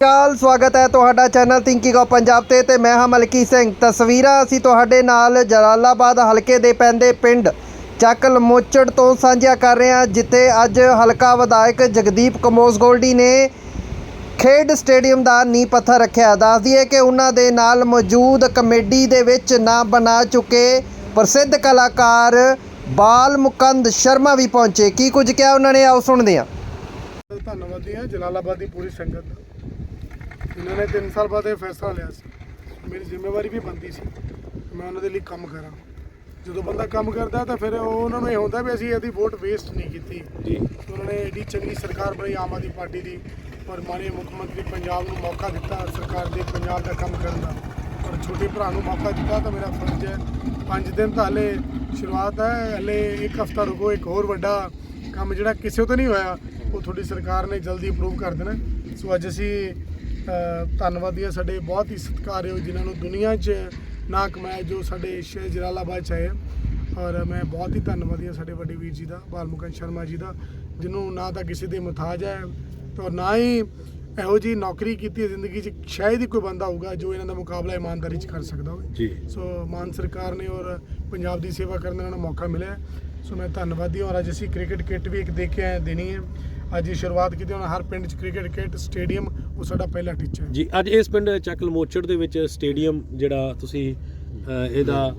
ਕਾਲ, ਸਵਾਗਤ ਹੈ ਤੁਹਾਡਾ ਚੈਨਲ ਥਿੰਕਿੰਗ ਆਫ ਪੰਜਾਬ ਤੇ ਤੇ ਮੈਂ ਹਾਂ ਮਲਕੀ ਸਿੰਘ। ਤਸਵੀਰਾਂ ਅਸੀਂ ਤੁਹਾਡੇ ਨਾਲ ਜਲਾਲਾਬਾਦ ਹਲਕੇ ਦੇ ਪੈਂਦੇ ਪਿੰਡ ਚੱਕ ਲਮੋਚੜ ਤੋਂ ਸਾਂਝਾ ਕਰ ਰਹੇ ਹਾਂ, ਜਿੱਥੇ ਅੱਜ ਹਲਕਾ ਵਿਧਾਇਕ ਜਗਦੀਪ ਕਮੋਸ ਗੋਲਡੀ ਨੇ ਖੇਡ ਸਟੇਡੀਅਮ ਦਾ ਨੀਂਹ ਪੱਥਰ ਰੱਖਿਆ। ਦੱਸ ਦਈਏ ਕਿ ਉਹਨਾਂ ਦੇ ਨਾਲ ਮੌਜੂਦ ਕਮੇਡੀ ਦੇ ਵਿੱਚ ਨਾਂ ਬਣਾ ਚੁੱਕੇ ਪ੍ਰਸਿੱਧ ਕਲਾਕਾਰ ਬਾਲ ਮੁਕੰਦ ਸ਼ਰਮਾ ਵੀ ਪਹੁੰਚੇ। ਕੀ ਕੁਝ ਕਿਹਾ ਉਹਨਾਂ ਨੇ? ਆਓ ਸੁਣਦੇ ਹਾਂ। ਧੰਨਵਾਦੀ ਹਾਂ ਜਲਾਲਾਬਾਦ ਦੀ ਪੂਰੀ ਸੰਗਤ ਦਾ। ਇਹਨਾਂ ਨੇ 3 ਸਾਲ ਬਾਅਦ ਇਹ ਫੈਸਲਾ ਲਿਆ ਸੀ। ਮੇਰੀ ਜ਼ਿੰਮੇਵਾਰੀ ਵੀ ਬਣਦੀ ਸੀ। ਮੈਂ ਉਹਨਾਂ ਦੇ ਲਈ ਕੰਮ ਕਰਾਂ। ਜਦੋਂ ਬੰਦਾ ਕੰਮ ਕਰਦਾ ਤਾਂ ਫਿਰ ਉਹ ਉਹਨਾਂ ਨੂੰ ਇਹ ਹੁੰਦਾ ਵੀ ਅਸੀਂ ਇਹਦੀ ਵੋਟ ਵੇਸਟ ਨਹੀਂ ਕੀਤੀ। ਜੀ। ਉਹਨਾਂ ਨੇ ਏਡੀ ਚੰਗੀ ਸਰਕਾਰ ਬਣਾਈ ਆਮ ਆਦਮੀ ਪਾਰਟੀ ਦੀ। ਔਰ ਮਾਨਯੋਗ ਮੁੱਖ ਮੰਤਰੀ ਪੰਜਾਬ ਨੂੰ ਮੌਕਾ ਦਿੱਤਾ ਸਰਕਾਰ ਦੇ ਪੰਜਾਬ ਦਾ ਕੰਮ ਕਰਨ ਦਾ। ਔਰ ਛੋਟੇ ਭਰਾ ਨੂੰ ਮੌਕਾ ਦਿੱਤਾ ਤਾਂ ਮੇਰਾ ਫਰਜ਼ ਹੈ। ਪੰਜ ਦਿਨ ਤਾਂ ਹਲੇ ਸ਼ੁਰੂਆਤ ਹੈ ਹਲੇ ਇੱਕ ਹਫਤਾ ਰੁਕੋ ਇੱਕ ਹੋਰ ਵੱਡਾ ਕੰਮ ਜਿਹੜਾ ਕਿਸੇ ਤੋਂ ਨਹੀਂ ਹੋਇਆ ਉਹ ਤੁਹਾਡੀ ਸਰਕਾਰ ਨੇ ਜਲਦੀ ਅਪਰੂਵ ਕਰ ਦੇਣਾ। ਸੋ ਅੱਜ ਅਸੀਂ ਧੰਨਵਾਦੀ ਹਾਂ ਸਾਡੇ ਬਹੁਤ ਹੀ ਸਤਿਕਾਰਯੋਗ ਜਿਨ੍ਹਾਂ ਨੂੰ ਦੁਨੀਆ 'ਚ ਨਾ ਕਮਾਇਆ ਜੋ ਸਾਡੇ ਸ਼ਹਿਰ ਜਲਾਲਾਬਾਦ 'ਚ ਆਏ ਆ। ਔਰ ਮੈਂ ਬਹੁਤ ਹੀ ਧੰਨਵਾਦੀ ਹਾਂ ਸਾਡੇ ਵੱਡੇ ਵੀਰ ਜੀ ਦਾ ਬਾਲਮੁਕਨ ਸ਼ਰਮਾ ਜੀ ਦਾ ਜਿਹਨੂੰ ਨਾ ਤਾਂ ਕਿਸੇ ਦੇ ਮੁਤਾਜ ਹੈ ਔਰ ਨਾ ਹੀ ਇਹੋ ਜੀ ਨੌਕਰੀ ਕੀਤੀ ਹੈ ਜ਼ਿੰਦਗੀ 'ਚ ਸ਼ਾਇਦ ਹੀ ਕੋਈ ਬੰਦਾ ਹੋਊਗਾ ਜੋ ਇਹਨਾਂ ਦਾ ਮੁਕਾਬਲਾ ਇਮਾਨਦਾਰੀ 'ਚ ਕਰ ਸਕਦਾ ਹੋਵੇ ਜੀ ਸੋ ਮਾਨ ਸਰਕਾਰ ਨੇ ਔਰ ਪੰਜਾਬ ਦੀ ਸੇਵਾ ਕਰਨ ਦਾ ਇਹਨਾਂ ਨੂੰ ਮੌਕਾ ਮਿਲਿਆ ਹੈ। ਸੋ ਮੈਂ ਧੰਨਵਾਦੀ ਹਾਂ ਔਰ ਅੱਜ ਅਸੀਂ ਕ੍ਰਿਕਟ ਕਿੱਟ ਵੀ ਇੱਕ ਦੇ ਕੇ ਆਏ ਦੇਣੀ ਹੈ ਅੱਜ ਇਹ ਸ਼ੁਰੂਆਤ ਕੀਤੀ ਹੁਣ ਹਰ ਪਿੰਡ 'ਚ ਕ੍ਰਿਕਟ ਕਿੱਟ ਸਟੇਡੀਅਮ ਉਹ ਸਾਡਾ ਪਹਿਲਾ ਟੀਚਾ ਹੈ। ਜੀ ਅੱਜ ਇਸ ਪਿੰਡ ਚੱਕ ਲਮੋਚੜ ਦੇ ਵਿੱਚ ਸਟੇਡੀਅਮ ਜਿਹੜਾ ਤੁਸੀਂ ਅ, ਇਹਦਾ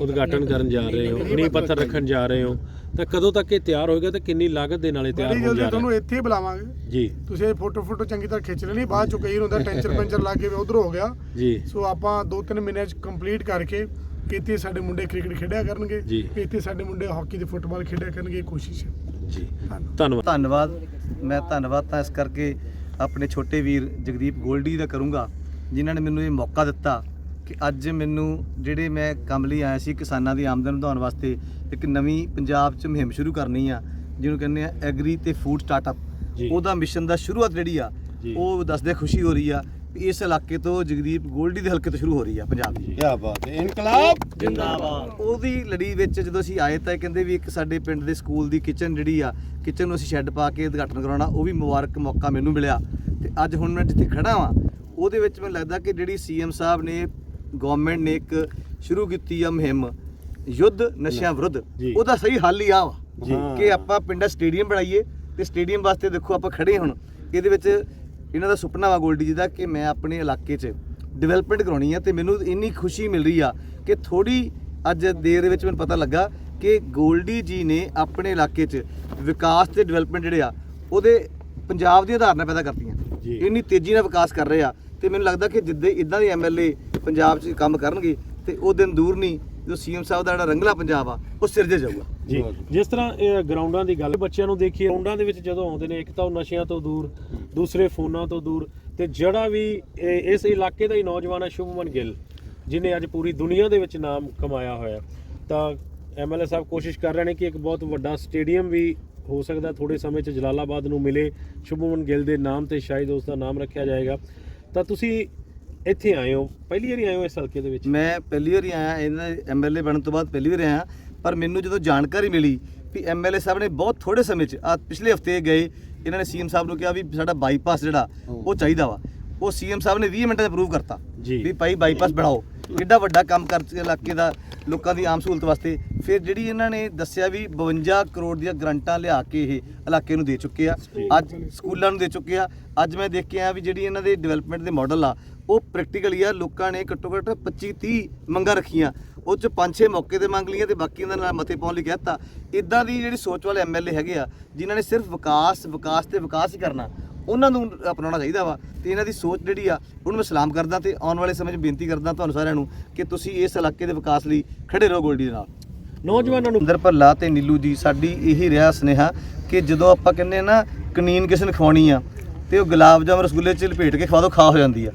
ਉਦਘਾਟਨ ਕਰਨ ਜਾ ਰਹੇ ਹੋ ਨੀਂਹ ਪੱਥਰ ਰੱਖਣ ਜਾ ਰਹੇ ਹੋ। ਤਾਂ ਕਦੋਂ ਤੱਕ ਇਹ ਤਿਆਰ ਹੋਏਗਾ ਤੇ ਕਿੰਨੀ ਲਾਗਤ ਦੇ ਨਾਲ ਇਹ ਤਿਆਰ ਬੜੀ ਹੋਣ ਜਲਦੀ ਜਾ ਤੁਹਾਨੂੰ ਇੱਥੇ ਹੀ ਬੁਲਾਵਾਂਗੇ। ਜੀ। ਤੁਸੀਂ ਇਹ ਫੋਟੋ ਫੋਟੋ ਚੰਗੀ ਤਰ੍ਹਾਂ ਖਿੱਚ ਲੈਣੀ ਬਾਅਦ ਚੋਂ ਕਈ ਹੁੰਦਾ ਟੈਂਚਰ ਪੈਂਚਰ ਲਾ ਕੇ ਉਧਰ ਹੋ ਗਿਆ। ਜੀ। ਸੋ ਆਪਾਂ 2-3 ਮਹੀਨਿਆਂ ਚ ਕੰਪਲੀਟ ਕਰਕੇ ਇੱਥੇ ਸਾਡੇ ਮੁੰਡੇ ਕ੍ਰਿਕਟ ਖੇਡਿਆ ਕਰਨਗੇ ਜੀ। ਇੱਥੇ ਸਾਡੇ ਮੁੰਡੇ ਹਾਕੀ ਤੇ ਫੁੱਟਬਾਲ ਖੇਡਿਆ ਕਰਨਗੇ ਇਹ ਕੋਸ਼ਿਸ਼ ਹੈ। ਜੀ ਧੰਨਵਾਦ। ਧੰਨਵਾਦ ਧੰਨਵਾਦ ਮੈਂ ਧੰਨਵਾਦ ਤਾਂ ਇਸ ਕਰਕੇ ਆਪਣੇ ਛੋਟੇ ਵੀਰ ਜਗਦੀਪ ਗੋਲਡੀ ਦਾ ਕਰੂੰਗਾ ਜਿਨ੍ਹਾਂ ਨੇ ਮੈਨੂੰ ਇਹ ਮੌਕਾ ਦਿੱਤਾ ਕਿ ਅੱਜ ਮੈਨੂੰ ਜਿਹੜੇ ਮੈਂ ਕੰਮ ਲਈ ਆਇਆ ਸੀ ਕਿਸਾਨਾਂ ਦੀ ਆਮਦਨ ਵਧਾਉਣ ਵਾਸਤੇ ਇੱਕ ਨਵੀਂ ਪੰਜਾਬ 'ਚ ਮੁਹਿੰਮ ਸ਼ੁਰੂ ਕਰਨੀ ਆ ਜਿਹਨੂੰ ਕਹਿੰਦੇ ਆ ਐਗਰੀ ਤੇ ਫੂਡ ਸਟਾਰਟਅਪ। ਉਹਦਾ ਮਿਸ਼ਨ ਦਾ ਸ਼ੁਰੂਆਤ ਜਿਹੜੀ ਆ। ਉਹ ਦੱਸਦੇ ਖੁਸ਼ੀ ਹੋ ਰਹੀ ਆ ਵੀ ਇਸ ਇਲਾਕੇ ਤੋਂ ਜਗਦੀਪ ਗੋਲਡੀ ਦੇ ਹਲਕੇ ਤੋਂ ਸ਼ੁਰੂ ਹੋ ਰਹੀ ਆ ਪੰਜਾਬ ਦੀ ਕੀ ਬਾਤ ਹੈ ਇਨਕਲਾਬ ਜਿੰਦਾਬਾਦ ਉਹਦੀ ਲੜੀ ਵਿੱਚ ਜਦੋਂ ਅਸੀਂ ਆਏ ਤਾਂ ਇਹ ਕਹਿੰਦੇ ਵੀ ਇੱਕ ਸਾਡੇ ਪਿੰਡ ਦੇ ਸਕੂਲ ਦੀ ਕਿਚਨ ਜਿਹੜੀ ਆ ਕਿਚਨ ਨੂੰ ਅਸੀਂ ਸ਼ੈੱਡ ਪਾ ਕੇ ਉਦਘਾਟਨ ਕਰਾਉਣਾ ਉਹ ਵੀ ਮੁਬਾਰਕ ਮੌਕਾ ਮੈਨੂੰ ਮਿਲਿਆ ਤੇ ਅੱਜ ਹੁਣ ਮੈਂ ਜਿੱਥੇ ਖੜਾ ਵਾਂ ਉਹਦੇ ਵਿੱਚ ਮੈਨੂੰ ਲੱਗਦਾ ਕਿ ਜਿਹੜੀ ਸੀਐਮ ਸਾਹਿਬ ਨੇ ਗਵਰਨਮੈਂਟ ਨੇ ਇੱਕ ਸ਼ੁਰੂ ਕੀਤੀ ਆ ਮੁਹਿੰਮ ਯੁੱਧ ਨਸ਼ਿਆਂ ਵਿਰੁੱਧ। ਉਹਦਾ ਸਹੀ ਹੱਲ ਹੀ ਆ ਵਾ। ਕਿ ਆਪਾਂ ਪਿੰਡਾਂ ਸਟੇਡੀਅਮ ਬਣਾਈਏ ਤੇ ਸਟੇਡੀਅਮ ਵਾਸਤੇ ਦੇਖੋ ਆਪਾਂ ਖੜੇ ਹੁਣ ਇਹਦੇ ਵਿੱਚ ਇਹਨਾਂ ਦਾ ਸੁਪਨਾ ਵਾ ਗੋਲਡੀ ਜੀ ਦਾ ਕਿ ਮੈਂ ਆਪਣੇ ਇਲਾਕੇ 'ਚ ਡਿਵੈਲਪਮੈਂਟ ਕਰਾਉਣੀ ਆ ਤੇ ਮੈਨੂੰ ਇੰਨੀ ਖੁਸ਼ੀ ਮਿਲ ਰਹੀ ਆ ਕਿ ਥੋੜੀ ਅੱਜ ਦੇਰ ਦੇ ਵਿੱਚ ਮੈਨੂੰ ਪਤਾ ਲੱਗਾ ਕਿ ਗੋਲਡੀ ਜੀ ਨੇ ਆਪਣੇ ਇਲਾਕੇ 'ਚ ਵਿਕਾਸ ਤੇ ਡਿਵੈਲਪਮੈਂਟ ਜਿਹੜੇ ਆ ਉਹਦੇ ਪੰਜਾਬ ਦੀਆਂ ਧਾਰਨਾ ਪੈਦਾ ਕਰਤੀਆਂ ਜੀ। ਇੰਨੀ ਤੇਜ਼ੀ ਨਾਲ ਵਿਕਾਸ ਕਰ ਰਹੇ ਆ ਤੇ ਮੈਨੂੰ ਲੱਗਦਾ ਕਿ ਜਿੱਦੇ ਇਦਾਂ ਦੇ ਐਮਐਲਏ ਪੰਜਾਬ 'ਚ ਕੰਮ ਕਰਨਗੇ ਤੇ ਉਹ ਦਿਨ ਦੂਰ ਨਹੀਂ, ਜੋ ਸੀਐਮ ਸਾਹਿਬ ਦਾ ਜਿਹੜਾ ਰੰਗਲਾ ਪੰਜਾਬ ਆ, ਉਹ ਸਿਰਜੇ ਜਾਊਗਾ। ਜੀ। ਜਿਸ ਤਰ੍ਹਾਂ ਇਹ ਗਰਾਊਂਡਾਂ ਦੀ ਗੱਲ ਬੱਚਿਆਂ ਨੂੰ ਦੇਖੀਏ, ਗਰਾਊਂਡਾਂ ਦੇ ਵਿੱਚ ਜਦੋਂ ਆਉਂਦੇ ਨੇ, ਇੱਕ ਤਾਂ ਉਹ ਨਸ਼ਿਆਂ ਤੋਂ ਦੂਰ, ਦੂਸਰੇ ਫੋਨਾਂ ਤੋਂ ਦੂਰ, ਤੇ ਜਿਹੜਾ ਵੀ ਇਹ- ਇਸ ਇਲਾਕੇ ਦਾ ਹੀ ਨੌਜਵਾਨ ਹੈ ਸ਼ੁਭਮਨ ਗਿੱਲ, ਜਿਨੇ ਅੱਜ ਪੂਰੀ ਦੁਨੀਆ ਦੇ ਵਿੱਚ ਨਾਮ ਕਮਾਇਆ ਹੋਇਆ। ਤਾਂ ਐਮਐਲਏ ਸਾਹਿਬ ਕੋਸ਼ਿਸ਼ ਕਰ ਰਹੇ ਨੇ ਕਿ ਇੱਕ ਬਹੁਤ ਵੱਡਾ ਸਟੇਡੀਅਮ ਵੀ ਹੋ ਸਕਦਾ ਥੋੜੇ ਸਮੇਂ 'ਚ ਜਲਾਲਾਬਾਦ ਨੂੰ ਮਿਲੇ। ਸ਼ੁਭਮਨ ਗਿੱਲ ਦੇ ਨਾਮ ਤੇ ਸ਼ਾਇਦ ਉਸ ਦਾ ਨਾਮ ਰੱਖਿਆ ਜਾਏਗਾ। ਤਾਂ ਤੁਸੀਂ ਇੱਥੇ ਆਏ ਹੋ? ਪਹਿਲੀ ਵਾਰੀ ਆਏ ਹੋ ਇਸ ਹਲਕੇ ਦੇ ਵਿੱਚ? ਮੈਂ ਪਹਿਲੀ ਵਾਰੀ ਆਇਆ ਇਹਨਾਂ ਐਮਐਲਏ ਬਣਨ ਤੋਂ ਬਾਅਦ ਪਹਿਲੀ ਵਾਰੀ ਆਇਆ ਪਰ ਮੈਨੂੰ ਜਦੋਂ ਜਾਣਕਾਰੀ ਮਿਲੀ ਵੀ ਐਮਐਲਏ ਸਾਹਿਬ ਨੇ ਬਹੁਤ ਥੋੜੇ ਸਮੇਂ 'ਚ ਆ ਪਿਛਲੇ ਹਫ਼ਤੇ ਗਏ ਇਹਨਾਂ ਨੇ ਸੀਐਮ ਸਾਹਿਬ ਨੂੰ ਕਿਹਾ ਵੀ ਸਾਡਾ ਬਾਈਪਾਸ ਜਿਹੜਾ ਉਹ ਚਾਹੀਦਾ ਵਾ। ਉਹ ਸੀਐਮ ਸਾਹਿਬ ਨੇ 20 ਮਿੰਟਾਂ 'ਚ ਅਪਰੂਵ ਕਰਤਾ ਜੀ। ਵੀ ਭਾਈ ਬਾਈਪਾਸ ਬਣਾਓ। ਕਿੱਡਾ ਵੱਡਾ ਕੰਮ ਕਰ ਇਲਾਕੇ ਦਾ ਲੋਕਾਂ ਦੀ ਆਮ ਸਹੂਲਤ ਵਾਸਤੇ। ਫਿਰ ਜਿਹੜੀ ਇਹਨਾਂ ਨੇ ਦੱਸਿਆ ਵੀ 52 ਕਰੋੜ ਦੀਆਂ ਗਰੰਟਾਂ ਲਿਆ ਕੇ ਇਹ ਇਲਾਕੇ ਨੂੰ ਦੇ ਚੁੱਕੇ ਆ। ਅੱਜ ਸਕੂਲਾਂ ਨੂੰ ਦੇ ਚੁੱਕੇ ਆ। ਅੱਜ ਮੈਂ ਦੇਖ ਕੇ ਆਇਆ ਵੀ ਜਿਹੜੀ ਇਹਨਾਂ ਦੇ ਡਿਵੈਲਪਮੈਂਟ ਦੇ ਮਾਡਲ ਆ ਉਹ ਪ੍ਰੈਕਟੀਕਲੀ ਆ ਲੋਕਾਂ ਨੇ ਘੱਟੋ ਘੱਟ 25 30 ਮੰਗਾਂ ਰੱਖੀਆਂ। ਉਹ ਚ ਪੰਜ ਛੇ ਮੌਕੇ ਤੇ ਮੰਗ ਲਈਆਂ ਤੇ ਬਾਕੀ ਇਹਨਾਂ ਨਾਲ ਮਤੇ ਪਾਉਣ ਲਈ ਕਹਿਤਾ ਇਦਾਂ ਦੀ ਜਿਹੜੀ ਸੋਚ ਵਾਲੇ ਐਮਐਲਏ ਹੈਗੇ ਆ ਜਿਨ੍ਹਾਂ ਨੇ ਸਿਰਫ ਵਿਕਾਸ ਵਿਕਾਸ ਤੇ ਵਿਕਾਸ ਹੀ ਕਰਨਾ ਉਹਨਾਂ ਨੂੰ ਅਪਣਾਉਣਾ ਚਾਹੀਦਾ ਵਾ। ਤੇ ਇਹਨਾਂ ਦੀ ਸੋਚ ਜਿਹੜੀ ਆ ਉਹਨੂੰ ਮੈਂ ਸਲਾਮ ਕਰਦਾ ਤੇ ਆਉਣ ਵਾਲੇ ਸਮੇਂ 'ਚ ਬੇਨਤੀ ਕਰਦਾ ਤੁਹਾਨੂੰ ਸਾਰਿਆਂ ਨੂੰ ਕਿ ਤੁਸੀਂ ਇਸ ਇਲਾਕੇ ਦੇ ਵਿਕਾਸ ਲਈ ਖੜੇ ਰਹੋ ਗੋਲਡੀ ਦੇ ਨਾਲ। ਨੌਜਵਾਨਾਂ ਨੂੰ ਅੰਦਰ ਭੱਲਾ ਤੇ ਨੀਲੂ ਜੀ ਸਾਡੀ ਇਹੀ ਰਿਹਾ ਸੁਨੇਹਾ ਕਿ ਜਦੋਂ ਆਪਾਂ ਕਹਿੰਦੇ ਆ ਨਾ ਕਨੀਨ ਕਿਸੇ ਨੂੰ ਖਵਾਉਣੀ ਆ ਤੇ ਉਹ ਗੁਲਾਬ ਜਾਮ ਰਸਗੁੱਲੇ ਚ ਲਪੇਟ ਕੇ ਖਵਾ ਦੋ ਖਾ ਹੋ ਜਾਂਦੀ ਆ।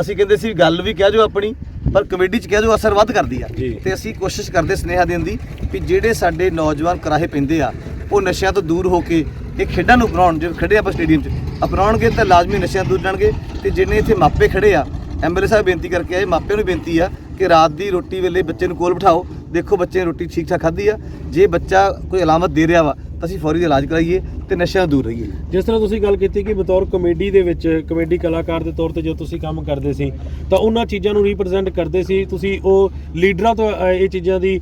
ਅਸੀਂ ਕਹਿੰਦੇ ਸੀ ਗੱਲ ਵੀ ਕਹਿ ਜੋ ਆਪਣੀ ਪਰ ਕਮੇਡੀ ਚ ਕਹਿ ਜੋ ਅਸਰ ਵੱਧ ਕਰਦੀ ਆ ਜੀ। ਤੇ ਅਸੀਂ ਕੋਸ਼ਿਸ਼ ਕਰਦੇ ਸੁਨੇਹਾ ਦੇਣ ਦੀ ਵੀ ਜਿਹੜੇ ਸਾਡੇ ਨੌਜਵਾਨ ਕਰਾਹੇ ਪੈਂਦੇ ਆ ਉਹ ਨਸ਼ਿਆਂ ਤੋਂ ਦੂਰ ਹੋ ਕੇ ਇਹ ਖੇਡਾਂ ਨੂੰ ਅਪਣਾਉਣ ਜੇ ਖੜੇ ਆਪਾਂ ਸਟੇਡੀਅਮ 'ਚ ਅਪਣਾਉਣਗੇ ਤਾਂ ਲਾਜ਼ਮੀ ਨਸ਼ਿਆਂ ਤੋਂ ਦੂਰ ਜਾਣਗੇ ਤੇ ਜਿੰਨੇ ਇੱਥੇ ਮਾਪੇ ਖੜੇ ਆ ਐਮਐਲਏ ਸਾਹਿਬ ਬੇਨਤੀ ਕਰਕੇ ਆਏ ਮਾਪਿਆਂ ਨੂੰ ਬੇਨਤੀ ਆ ਕਿ ਰਾਤ ਦੀ ਰੋਟੀ ਵੇਲੇ ਬੱਚੇ ਨੂੰ ਕੋਲ ਬਿਠਾਓ ਦੇਖੋ ਬੱਚੇ ਨੇ ਰੋਟੀ ਠੀਕ ਠਾਕ ਖਾਧੀ ਆ, ਜੇ ਬੱਚਾ ਕੋਈ ਅਲਾਮਤ ਦੇ ਰਿਹਾ ਵਾ, ਤਾਂ ਅਸੀਂ ਫੌਰੀ ਇਲਾਜ ਕਰਾਈਏ ਤੇ ਨਸ਼ਿਆਂ ਦੂਰ ਰਹੀਏ। ਜਿਸ ਤਰ੍ਹਾਂ ਤੁਸੀਂ ਗੱਲ ਕੀਤੀ ਕਿ ਬਤੌਰ ਕਮੇਡੀ ਦੇ ਵਿੱਚ, ਕਮੇਡੀ ਕਲਾਕਾਰ ਦੇ ਤੌਰ ਤੇ ਜੋ ਤੁਸੀਂ ਕੰਮ ਕਰਦੇ ਸੀ, ਤਾਂ ਉਹਨਾਂ ਚੀਜ਼ਾਂ ਨੂੰ ਰਿਪਰੈਜ਼ੈਂਟ ਕਰਦੇ ਸੀ, ਤੁਸੀਂ ਉਹ ਲੀਡਰਾਂ ਤੋਂ ਇਹ ਚੀਜ਼ਾਂ ਦੀ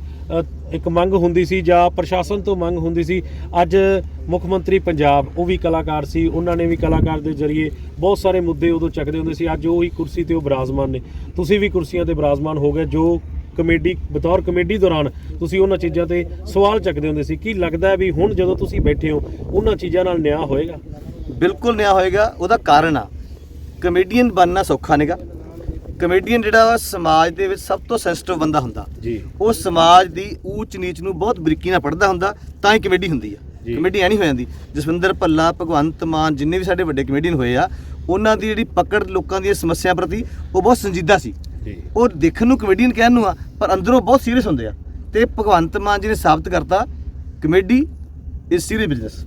ਇੱਕ ਮੰਗ ਹੁੰਦੀ ਸੀ ਜਾਂ ਪ੍ਰਸ਼ਾਸਨ ਤੋਂ ਮੰਗ ਹੁੰਦੀ ਸੀ। ਅੱਜ ਮੁੱਖ ਮੰਤਰੀ ਪੰਜਾਬ, ਉਹ ਵੀ ਕਲਾਕਾਰ ਸੀ, ਉਹਨਾਂ ਨੇ ਵੀ ਕਲਾਕਾਰ ਦੇ ਜ਼ਰੀਏ ਬਹੁਤ ਸਾਰੇ ਮੁੱਦੇ ਉਦੋਂ ਚੱਕਦੇ ਹੁੰਦੇ ਸੀ, ਅੱਜ ਉਹ ਹੀ ਕੁਰਸੀ ਤੇ ਉਹ ਬਰਾਜ਼ਮਾਨ ਨੇ। ਤੁਸੀਂ ਵੀ ਕੁਰਸੀਆਂ ਤੇ ਬਰਾਜ਼ਮਾਨ ਹੋ ਗਏ, ਜੋ ਕਮੇਡੀ ਬਤੌਰ ਕਮੇਡੀ ਦੌਰਾਨ ਤੁਸੀਂ ਉਹਨਾਂ ਚੀਜ਼ਾਂ ਤੇ ਸਵਾਲ ਚੱਕਦੇ ਹੁੰਦੇ ਸੀ ਕੀ ਲੱਗਦਾ ਵੀ ਹੁਣ ਜਦੋਂ ਤੁਸੀਂ ਬੈਠੇ ਹੋ ਉਹਨਾਂ ਚੀਜ਼ਾਂ ਨਾਲ ਨਿਆਂ ਹੋਏਗਾ? ਬਿਲਕੁਲ ਨਿਆ ਹੋਏਗਾ ਉਹਦਾ ਕਾਰਨ ਆ ਕਮੇਡੀਅਨ ਬਣਨਾ ਸੌਖਾ ਨਹੀਂਗਾ ਕਮੇਡੀਅਨ ਜਿਹੜਾ ਵਾ ਸਮਾਜ ਦੇ ਵਿੱਚ ਸਭ ਤੋਂ ਸੈਂਸਿਟਿਵ ਬੰਦਾ ਹੁੰਦਾ। ਜੀ। ਉਹ ਸਮਾਜ ਦੀ ਊਚ ਨੀਚ ਨੂੰ ਬਹੁਤ ਬਰੀਕੀ ਨਾਲ ਪੜਦਾ ਹੁੰਦਾ ਤਾਂ ਹੀ ਕਮੇਡੀ ਹੁੰਦੀ ਆ। ਕਮੇਡੀ ਐ ਨਹੀਂ ਹੋ ਜਾਂਦੀ। ਜਸਵਿੰਦਰ ਭੱਲਾ ਭਗਵੰਤ ਮਾਨ ਜਿੰਨੇ ਵੀ ਸਾਡੇ ਵੱਡੇ ਕਮੇਡੀਅਨ ਹੋਏ ਆ ਉਹਨਾਂ ਦੀ ਜਿਹੜੀ ਪਕੜ ਲੋਕਾਂ ਦੀਆਂ ਸਮੱਸਿਆ ਪ੍ਰਤੀ ਉਹ ਬਹੁਤ ਸੰਜੀਦਾ ਸੀ। ਉਹ ਦੇਖਣ ਨੂੰ ਕਮੇਡੀਅਨ ਕਹਿਣ ਨੂੰ ਆ ਪਰ ਅੰਦਰੋਂ ਬਹੁਤ ਸੀਰੀਅਸ ਹੁੰਦੇ ਆ। ਤੇ ਭਗਵੰਤ ਮਾਨ ਜੀ ਨੇ ਸਾਬਤ ਕਰਤਾ ਕਮੇਡੀ ਇਜ਼ ਸੀਰੀਅਸ ਬਿਜ਼ਨਸ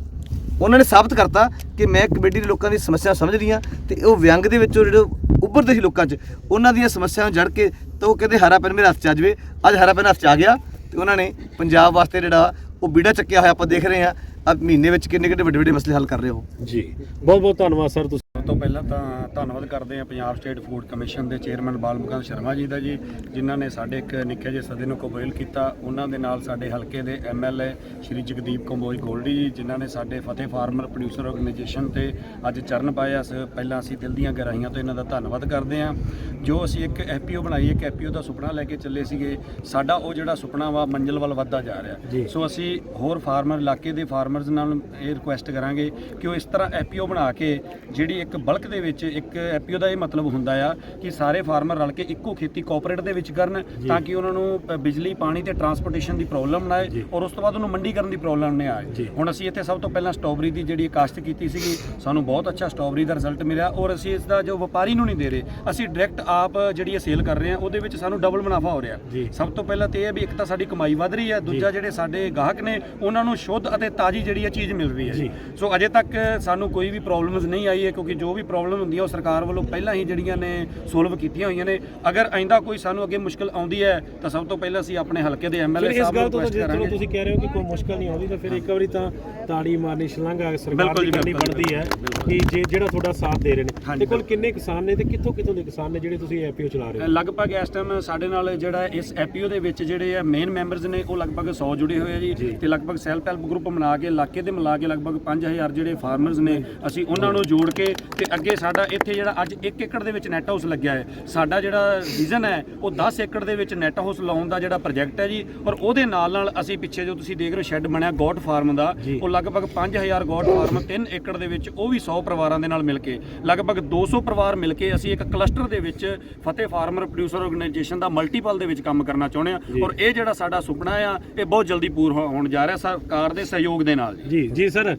ਉਹਨਾਂ ਨੇ ਸਾਬਤ ਕਰਤਾ ਕਿ ਮੈਂ ਕਮੇਡੀ ਦੇ ਲੋਕਾਂ ਦੀ ਸਮੱਸਿਆ ਸਮਝ ਰਹੀ ਹਾਂ ਤੇ ਉਹ ਵਿਅੰਗ ਦੇ ਵਿੱਚੋਂ ਜਿਹੜੇ ਉੱਭਰਦੇ ਸੀ ਲੋਕਾਂ 'ਚ ਉਹਨਾਂ ਦੀਆਂ ਸਮੱਸਿਆਵਾਂ ਨੂੰ ਜੜ ਕੇ ਤਾਂ ਉਹ ਕਹਿੰਦੇ ਹਰਾ ਪੈਨ ਮੇਰੇ ਹੱਥ 'ਚ ਆ ਜਾਵੇ। ਅੱਜ ਹਰਾ ਪੈਨ ਹੱਥ 'ਚ ਆ ਗਿਆ ਤੇ ਉਹਨਾਂ ਨੇ ਪੰਜਾਬ ਵਾਸਤੇ ਜਿਹੜਾ ਉਹ ਬੀੜਾ ਚੱਕਿਆ ਹੋਇਆ ਆਪਾਂ ਦੇਖ ਰਹੇ ਆ ਮਹੀਨੇ ਵਿੱਚ ਕਿੰਨੇ ਕਿੰਨੇ ਵੱਡੇ ਵੱਡੇ ਮਸਲੇ ਹੱਲ ਕਰ ਰਹੇ ਹੋ। ਜੀ। ਬਹੁਤ ਬਹੁਤ ਧੰਨਵਾਦ ਸਰ ਤੁਸੀਂ ਤੋਂ ਪਹਿਲਾਂ ਤਾਂ ਧੰਨਵਾਦ ਕਰਦੇ ਹਾਂ ਪੰਜਾਬ ਸਟੇਟ ਫੂਡ ਕਮਿਸ਼ਨ ਦੇ ਚੇਅਰਮੈਨ ਬਾਲਮੁਕੰਦ ਸ਼ਰਮਾ ਜੀ ਦਾ ਜੀ ਜਿਨ੍ਹਾਂ ਨੇ ਸਾਡੇ ਇੱਕ ਨਿੱਕੇ ਜਿਹੇ ਸਦੇ ਨੂੰ ਕਬੂਲ ਕੀਤਾ। ਉਹਨਾਂ ਦੇ ਨਾਲ ਸਾਡੇ ਹਲਕੇ ਦੇ ਐਮਐਲਏ ਸ਼੍ਰੀ ਜਗਦੀਪ ਕੰਬੋਜ ਗੋਲਡੀ ਜੀ ਜਿਨ੍ਹਾਂ ਨੇ ਸਾਡੇ ਫਤਿਹ ਫਾਰਮਰ ਪ੍ਰੋਡਿਊਸਰ ਆਰਗੇਨਾਈਜੇਸ਼ਨ ਤੇ ਅੱਜ ਚਰਨ ਪਾਇਆ। ਸ ਪਹਿਲਾਂ ਅਸੀਂ ਦਿਲ ਦੀਆਂ ਗਹਿਰਾਈਆਂ ਤੋਂ ਇਹਨਾਂ ਦਾ ਧੰਨਵਾਦ ਕਰਦੇ ਹਾਂ। ਜੋ ਅਸੀਂ ਇੱਕ ਐਫਪੀਓ ਬਣਾਈ ਇੱਕ ਐਫਪੀਓ ਦਾ ਸੁਪਨਾ ਲੈ ਕੇ ਚੱਲੇ ਸੀਗੇ ਸਾਡਾ ਉਹ ਜਿਹੜਾ ਸੁਪਨਾ ਵਾ ਮੰਜ਼ਿਲ ਵੱਲ ਵੱਧਦਾ ਜਾ ਜੀ। ਰਿਹਾ ਸੋ ਅਸੀਂ ਹੋਰ ਫਾਰਮਰ ਇਲਾਕੇ ਦੇ ਫਾਰਮਰਸ ਨਾਲ ਇਹ ਰਿਕੁਐਸਟ ਕਰਾਂਗੇ ਕਿ ਉਹ ਇਸ ਤਰ੍ਹਾਂ ਐਪੀਓ ਬਣਾ ਕੇ ਜਿਹੜੀ ਇੱਕ ਬਲਕ ਦੇ ਵਿੱਚ ਇੱਕ ਐਪੀਓ ਦਾ ਇਹ ਮਤਲਬ ਹੁੰਦਾ ਆ ਕਿ ਸਾਰੇ ਫਾਰਮਰ ਰਲ ਕੇ ਇੱਕੋ ਖੇਤੀ ਕੋਆਪਰੇਟ ਦੇ ਵਿੱਚ ਕਰਨ ਤਾਂ ਕਿ ਉਹਨਾਂ ਨੂੰ ਬਿਜਲੀ ਪਾਣੀ ਤੇ ਟਰਾਂਸਪੋਰਟੇਸ਼ਨ ਦੀ ਪ੍ਰੋਬਲਮ ਨਾ ਆਏ ਔਰ ਉਸ ਤੋਂ ਬਾਅਦ ਉਹਨੂੰ ਮੰਡੀ ਕਰਨ ਦੀ ਪ੍ਰੋਬਲਮ ਨਾ ਆਏ। ਹੁਣ ਅਸੀਂ ਇੱਥੇ ਸਭ ਤੋਂ ਪਹਿਲਾਂ ਸਟ੍ਰਾਬੇਰੀ ਦੀ ਜਿਹੜੀ ਕਾਸ਼ਤ ਕੀਤੀ ਸੀਗੀ ਸਾਨੂੰ ਬਹੁਤ ਅੱਛਾ ਸਟ੍ਰਾਬੇਰੀ ਦਾ ਰਿਜ਼ਲਟ ਮਿਲਿਆ ਔਰ ਅਸੀਂ ਇਸ ਦਾ ਜੋ ਵਪਾਰੀ ਨੂੰ ਨਹੀਂ ਦੇ ਰਹੇ ਅਸੀਂ ਡਾਇਰੈਕਟ ਆਪ ਜਿਹੜੀ ਇਹ ਸੇਲ ਕਰ ਰਹੇ ਹਾਂ ਉਹਦੇ ਵਿੱਚ ਸਾਨੂੰ ਡਬਲ ਮੁਨਾਫਾ ਹੋ ਰਿਹਾ। ਸਭ ਤੋਂ ਪਹਿਲਾਂ ਤੇ ਇਹ ਵੀ ਇੱਕ ਤਾਂ ਸਾਡੀ ਕਮਾਈ ਵਧ ਰਹੀ ਹੈ ਦੂਜਾ ਜਿਹੜੇ ਸਾਡੇ ਗਾਹਕ ਨੇ ਉਹਨਾਂ ਨੂੰ ਸ਼ੁੱਧ ਅਤੇ ਤਾਜ਼ੀ ਜਿਹੜੀ ਹੈ ਚੀਜ਼ ਮਿਲ ਰਹੀ ਹੈ। ਸੋ ਅਜੇ ਤੱਕ ਸਾਨੂੰ ਕੋਈ ਵੀ ਪ੍ਰੋਬਲਮਸ ਨਹੀਂ ਆਈ ਹੈ ਕਿਉਂਕਿ ਜੋ ਵੀ ਪ੍ਰੋਬਲਮ ਹੁੰਦੀ ਹੈ ਉਹ ਸਰਕਾਰ ਵੱਲੋਂ ਪਹਿਲਾਂ ਹੀ ਜਿਹੜੀਆਂ ਨੇ ਸੋਲਵ ਕੀਤੀਆਂ ਹੋਈਆਂ ਨੇ। ਅਗਰ ਆਇੰਦਾ ਕੋਈ ਸਾਨੂੰ ਅੱਗੇ ਮੁਸ਼ਕਲ ਆਉਂਦੀ ਹੈ ਤਾਂ ਸਭ ਤੋਂ ਪਹਿਲਾਂ ਅਸੀਂ ਆਪਣੇ ਹਲਕੇ ਦੇ ਐਮਐਲਏ ਸਾਹਿਬ ਨੂੰ ਰਿਕੁਐਸਟ ਕਰਾਂਗੇ। ਤੁਸੀਂ ਕਹਿ ਰਹੇ ਹੋ ਕਿ ਕੋਈ ਮੁਸ਼ਕਲ ਨਹੀਂ ਆਉਂਦੀ ਤਾਂ ਫਿਰ ਇੱਕ ਵਾਰੀ ਤਾਂ ਤਾੜੀ ਮਾਰਨੀ ਸ਼ਲਾਘਾ ਸਰਕਾਰ ਦੀ ਕਰਨੀ ਬਣਦੀ ਹੈ। ਕਿ ਜੇ ਜਿਹੜਾ ਤੁਹਾਡਾ ਸਾਥ ਦੇ ਰਹੇ ਨੇ ਤੇ ਕੋਲ ਕਿੰਨੇ ਕਿਸਾਨ ਨੇ ਤੇ ਕਿੱਥੋਂ ਕਿੱਥੋਂ ਦੇ ਕਿਸਾਨ ਨੇ ਜਿਹੜੇ ਤੁਸੀਂ ਐਪੀਓ ਚਲਾ ਰਹੇ ਹੋ? ਲਗਭਗ ਇਸ ਟਾਈਮ ਸਾਡੇ ਨਾਲ ਜਿਹੜਾ ਇਸ ਐਪੀਓ ਦੇ ਵਿੱਚ ਜਿਹੜੇ ਆ ਮੇਨ ਮੈਂਬਰਸ ਨੇ ਉਹ ਲਗਭਗ 100 ਜੁੜੇ ਹੋਏ ਆ ਜੀ। ਤੇ ਲਗਭਗ ਸੈਲਫ ਹੈਲਪ ਗਰੁੱਪ ਬਣਾ ਕੇ ਇਲਾਕੇ ਦੇ ਮਿਲਾ ਕੇ ਲਗਭਗ 5000 ਜਿਹੜੇ ਫਾਰਮਰਸ ਨੇ ਅਸੀਂ ਉਹਨਾਂ ਨੂੰ ਜੋੜ ਕੇ ਤੇ ਅੱਗੇ ਸਾਡਾ ਇੱਥੇ ਜਿਹੜਾ ਅੱਜ 1 ਏਕੜ ਦੇ ਵਿੱਚ ਨੈਟ ਹਾਊਸ ਲੱਗਿਆ ਹੈ। ਸਾਡਾ ਜਿਹੜਾ ਵਿਜ਼ਨ ਹੈ ਉਹ 10 ਏਕੜ ਦੇ ਵਿੱਚ ਨੈਟ ਹਾਊਸ ਲਾਉਣ ਦਾ ਜਿਹੜਾ ਪ੍ਰੋਜੈਕਟ ਹੈ ਜੀ। ਔਰ ਉਹਦੇ ਨਾਲ ਨਾਲ ਅਸੀਂ ਪਿੱਛੇ ਜੋ ਤੁਸੀਂ ਦੇਖ ਰਹੇ ਹੋ ਸ਼ੈੱਡ ਬਣਿਆ ਗੋਟ ਫਾਰਮ ਦਾ। ਉਹ ਲਗਭਗ 5000 ਗੋਟ ਫਾਰਮ 3 ਏਕੜ ਦੇ ਵਿੱਚ ਉਹ ਵੀ 100 ਪਰਿਵਾਰਾਂ ਦੇ ਨਾਲ ਮਿਲ ਕੇ ਲਗਭਗ 200 ਪਰਿਵਾਰ ਮਿਲ ਕੇ ਅਸੀਂ ਇੱਕ ਕਲਸਟਰ ਦੇ ਵਿੱਚ ਫਤਿਹ ਫਾਰਮਰ ਪ੍ਰੋਡਿਊਸਰ ਆਰਗੇਨਾਈਜੇਸ਼ਨ ਦਾ ਮਲਟੀਪਲ ਦੇ ਵਿੱਚ ਕੰਮ ਕਰਨਾ ਚਾਹੁੰਦੇ ਆ ਔਰ ਇਹ ਜਿਹੜਾ ਸਾਡਾ ਸੁਪਨਾ ਆ ਇਹ ਬਹੁਤ ਜਲਦੀ ਪੂਰ ਹੋਣ ਜਾ ਰਿਹਾ ਸਰਕਾਰ ਦੇ ਸਹਿਯੋਗ ਦੇ ਨਾਲ ਜੀ ਜੀ ਸਰ